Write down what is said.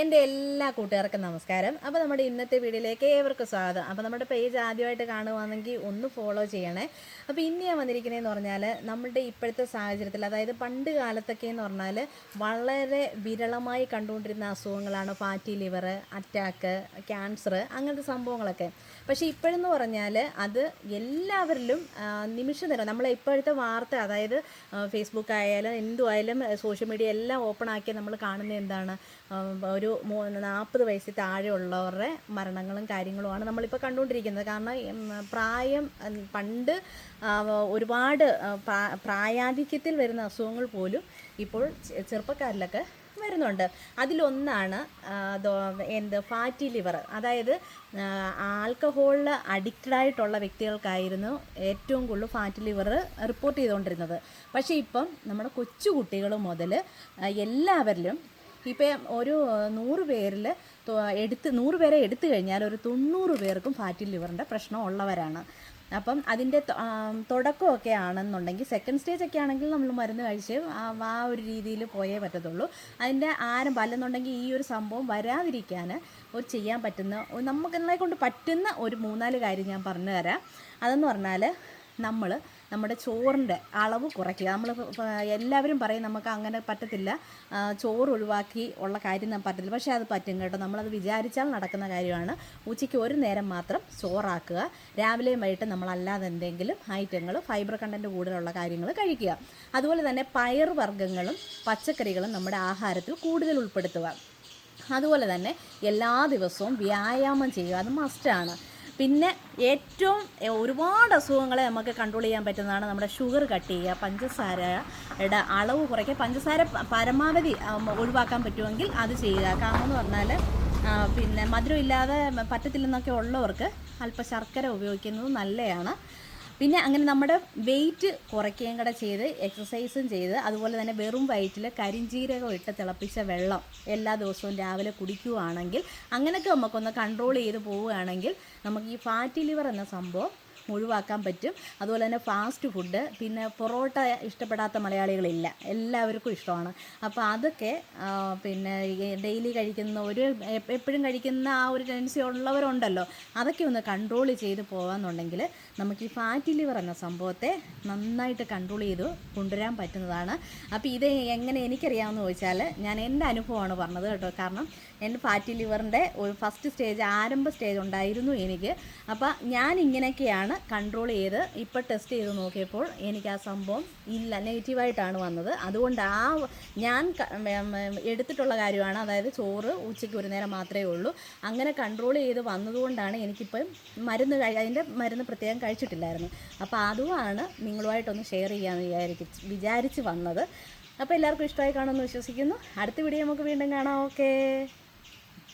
എന്റെ എല്ലാ കൂട്ടുകാർക്കും നമസ്കാരം. അപ്പോൾ നമ്മുടെ ഇന്നത്തെ വീഡിയോയിലേക്ക് ഏവർക്കും സ്വാഗതം. അപ്പോൾ നമ്മുടെ പേജ് ആദ്യമായിട്ട് കാണുവാണെങ്കിൽ ഒന്ന് ഫോളോ ചെയ്യണേ. അപ്പോൾ ഇന്ന് ഞാൻ വന്നിരിക്കുന്നതെന്ന് പറഞ്ഞാൽ നമ്മുടെ ഇപ്പോഴത്തെ സാഹചര്യത്തിൽ അതായത് പണ്ട് കാലത്തൊക്കെ എന്ന് പറഞ്ഞാൽ വളരെ വിരളമായി കണ്ടുകൊണ്ടിരുന്ന അസുഖങ്ങളാണ് ഫാറ്റി ലിവർ അറ്റാക്ക് ക്യാൻസർ അങ്ങനത്തെ സംഭവങ്ങളൊക്കെ. പക്ഷേ ഇപ്പോഴെന്ന് പറഞ്ഞാൽ അത് എല്ലാവരിലും നിമിഷ നേരം നമ്മളെ ഇപ്പോഴത്തെ വാർത്ത അതായത് ഫേസ്ബുക്ക് ആയാലും എന്തുമായാലും സോഷ്യൽ മീഡിയ എല്ലാം ഓപ്പൺ ആക്കി നമ്മൾ കാണുന്നത് എന്താണ്? ഒരു നാൽപ്പത് വയസ്സിൽ താഴെയുള്ളവരുടെ മരണങ്ങളും കാര്യങ്ങളുമാണ് നമ്മളിപ്പോൾ കണ്ടുകൊണ്ടിരിക്കുന്നത്. കാരണം പ്രായം പണ്ട് ഒരുപാട് പ്രായാധിക്യത്തിൽ വരുന്ന അസുഖങ്ങൾ പോലും ഇപ്പോൾ ചെറുപ്പക്കാരിലൊക്കെ വരുന്നുണ്ട്. അതിലൊന്നാണ് എന്ത് ഫാറ്റി ലിവർ. അതായത് ആൽക്കഹോളിൽ അഡിക്റ്റഡ് ആയിട്ടുള്ള വ്യക്തികൾക്കായിരുന്നു ഏറ്റവും കൂടുതൽ ഫാറ്റി ലിവർ റിപ്പോർട്ട് ചെയ്തുകൊണ്ടിരുന്നത്. പക്ഷേ ഇപ്പം നമ്മുടെ കൊച്ചു കുട്ടികൾ മുതൽ എല്ലാവരിലും ഇപ്പം ഒരു നൂറ് പേരിൽ എടുത്ത് നൂറ് പേരെ എടുത്തു കഴിഞ്ഞാൽ ഒരു തൊണ്ണൂറ് പേർക്കും ഫാറ്റി ലിവറിന്റെ പ്രശ്നം ഉള്ളവരാണ്. അപ്പം അതിന്റെ തുടക്കമൊക്കെ ആണെന്നുണ്ടെങ്കിൽ സെക്കൻഡ് സ്റ്റേജ് ഒക്കെ ആണെങ്കിൽ നമ്മൾ മരുന്ന് കഴിച്ച് ആ ഒരു രീതിയിൽ പോയേ പറ്റത്തുള്ളൂ. അതിന്റെ ആരംഭം അല്ലെന്നുണ്ടെങ്കിൽ ഈ ഒരു സംഭവം വരാതിരിക്കാൻ ഒരു ചെയ്യാൻ പറ്റുന്ന നമുക്ക് കൊണ്ട് പറ്റുന്ന ഒരു മൂന്നാൽ കാര്യം ഞാൻ പറഞ്ഞു തരാം അതെന്ന് പറഞ്ഞാൽ നമ്മൾ നമ്മുടെ ചോറിന്റെ അളവ് കുറയ്ക്കുക. നമ്മൾ എല്ലാവരും പറയും നമുക്ക് അങ്ങനെ പറ്റത്തില്ല. ചോറ് ഒഴിവാക്കി ഉള്ള കാര്യം നമുക്ക് പറ്റത്തില്ല. പക്ഷേ അത് പറ്റും കേട്ടോ. നമ്മളത് വിചാരിച്ചാൽ നടക്കുന്ന കാര്യമാണ്. ഉച്ചയ്ക്ക് ഒരു നേരം മാത്രം ചോറാക്കുക. രാവിലെയും വൈകിട്ട് നമ്മളല്ലാതെ എന്തെങ്കിലും ഐറ്റങ്ങൾ ഫൈബർ കണ്ടന്റ് കൂടുതലുള്ള കാര്യങ്ങൾ കഴിക്കുക. അതുപോലെ തന്നെ പയർ വർഗങ്ങളും പച്ചക്കറികളും നമ്മുടെ ആഹാരത്തിൽ കൂടുതൽ ഉൾപ്പെടുത്തുക. അതുപോലെ തന്നെ എല്ലാ ദിവസവും വ്യായാമം ചെയ്യുക. അത് മസ്റ്റാണ് പിന്നെ ഏറ്റവും ഒരുപാട് അസുഖങ്ങളെ നമുക്ക് കൺട്രോൾ ചെയ്യാൻ പറ്റുന്നതാണ് നമ്മുടെ ഷുഗർ കട്ട് ചെയ്യുക പഞ്ചസാരയുടെ അളവ് കുറയ്ക്കുക പഞ്ചസാര പരമാവധി ഒഴിവാക്കാൻ പറ്റുമെങ്കിൽ അത് ചെയ്യുക. കാരണം എന്ന് പറഞ്ഞാൽ പിന്നെ മധുരം ഇല്ലാതെ പറ്റത്തില്ലെന്നൊക്കെ ഉള്ളവർക്ക് അല്പ ശർക്കര ഉപയോഗിക്കുന്നത് നല്ലതാണ്. പിന്നെ അങ്ങനെ നമ്മുടെ വെയിറ്റ് കുറയ്ക്കുകയും കൂടെ ചെയ്ത് എക്സസൈസും ചെയ്ത് അതുപോലെ തന്നെ വെറും വയറ്റിൽ കരിഞ്ജീരകം ഇട്ട് തിളപ്പിച്ച വെള്ളം എല്ലാ ദിവസവും രാവിലെ കുടിക്കുകയാണെങ്കിൽ അങ്ങനെയൊക്കെ നമുക്കൊന്ന് കൺട്രോൾ ചെയ്ത് പോവുകയാണെങ്കിൽ നമുക്ക് ഈ ഫാറ്റി ലിവർ എന്ന സംഭവം ഒഴിവാക്കാൻ പറ്റും. അതുപോലെ തന്നെ ഫാസ്റ്റ് ഫുഡ് പിന്നെ പൊറോട്ട ഇഷ്ടപ്പെടാത്ത മലയാളികളില്ല. എല്ലാവർക്കും ഇഷ്ടമാണ്. അപ്പോൾ അതൊക്കെ പിന്നെ ഡെയിലി കഴിക്കുന്ന ഒരു എപ്പോഴും കഴിക്കുന്ന ആ ഒരു ടെൻഡൻസി ഉള്ളവരുണ്ടല്ലോ. അതൊക്കെ ഒന്ന് കൺട്രോൾ ചെയ്ത് പോകാമെന്നുണ്ടെങ്കിൽ നമുക്ക് ഈ ഫാറ്റി ലിവർ എന്ന സംഭവത്തെ നന്നായിട്ട് കൺട്രോൾ ചെയ്ത് കൊണ്ടുവരാൻ പറ്റുന്നതാണ്. അപ്പോൾ ഇത് എങ്ങനെ എനിക്കറിയാമെന്ന് ചോദിച്ചാൽ ഞാൻ എന്റെ അനുഭവമാണ് പറഞ്ഞത് കേട്ടോ. കാരണം എന്റെ ഫാറ്റി ലിവറിന്റെ ഒരു ഫസ്റ്റ് സ്റ്റേജ് ആരംഭ സ്റ്റേജ് ഉണ്ടായിരുന്നു എനിക്ക്. അപ്പോൾ ഞാൻ ഇങ്ങനെയൊക്കെയാണ് കൺട്രോൾ ചെയ്ത് ഇപ്പോൾ ടെസ്റ്റ് ചെയ്ത് നോക്കിയപ്പോൾ എനിക്ക് ആ സംഭവം ഇല്ല നെഗറ്റീവായിട്ടാണ് വന്നത്. അതുകൊണ്ട് ആ ഞാൻ എടുത്തിട്ടുള്ള കാര്യമാണ്. അതായത് ചോറ് ഉച്ചയ്ക്ക് ഒരു നേരം മാത്രമേ ഉള്ളൂ. അങ്ങനെ കൺട്രോൾ ചെയ്ത് വന്നതുകൊണ്ടാണ് എനിക്കിപ്പം മരുന്ന് അതിന്റെ മരുന്ന് പ്രത്യേകം കഴിച്ചിട്ടില്ലായിരുന്നു. അപ്പോൾ അതുമാണ് നിങ്ങളുമായിട്ടൊന്ന് ഷെയർ ചെയ്യാമെന്ന് വിചാരിച്ച് വിചാരിച്ച് വന്നത്. അപ്പോൾ എല്ലാവർക്കും ഇഷ്ടമായി കാണുമെന്ന് വിശ്വസിക്കുന്നു. അടുത്ത വീഡിയോ നമുക്ക് വീണ്ടും കാണാം. ഓക്കേ